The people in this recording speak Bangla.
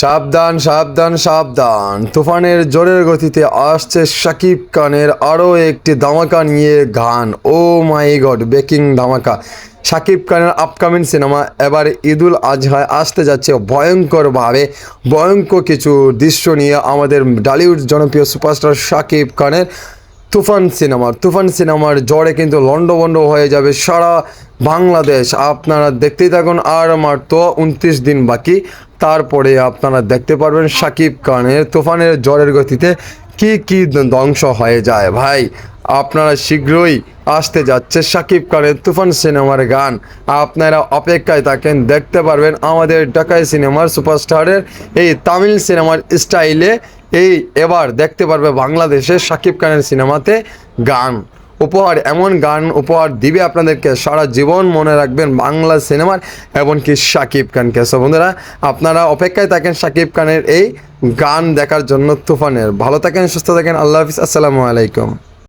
সাবধান সাবধান সাবধান। তুফানের জোরের গতিতে আসছে শাকিব খানের আরও একটি ধামাকা নিয়ে গান ও মাই গড, বেকিং ধামাকা। শাকিব খানের আপকামিং সিনেমা এবার ঈদুল আজহায় আসতে যাচ্ছে ভয়ঙ্করভাবে। ভয়ঙ্কর কিছু দৃশ্য নিয়ে আমাদের ডালিউড জনপ্রিয় সুপারস্টার শাকিব খানের তুফান সিনেমার তুফান সিনেমার জ্বরে কিন্তু লন্ডভন্ড হয়ে যাবে সারা বাংলাদেশ। আপনারা দেখতেই থাকুন আর আমার তো উনত্রিশ দিন বাকি। তারপরে আপনারা দেখতে পারবেন সাকিব খানের তুফানের জ্বরের গতিতে কি কি ধ্বংস হয়ে যায়। ভাই আপনারা শীঘ্রই আসতে যাচ্ছে শাকিব খানের তুফান সিনেমার গান। আপনারা অপেক্ষায় থাকেন, দেখতে পারবেন আমাদের ঢাকাই সিনেমার সুপারস্টারের এই তামিল সিনেমার স্টাইলে এই এবার দেখতে পারবে বাংলাদেশে শাকিব খানের সিনেমাতে গান। উপহার, এমন গান উপহার দিবে আপনাদেরকে সারা জীবন মনে রাখবেন বাংলা সিনেমার, এমনকি শাকিব খানকে। সো বন্ধুরা, আপনারা অপেক্ষায় থাকেন শাকিব খানের এই গান দেখার জন্য তুফানের। ভালো থাকেন, সুস্থ থাকেন, আল্লাহ হাফিজ, আসসালামু আলাইকুম।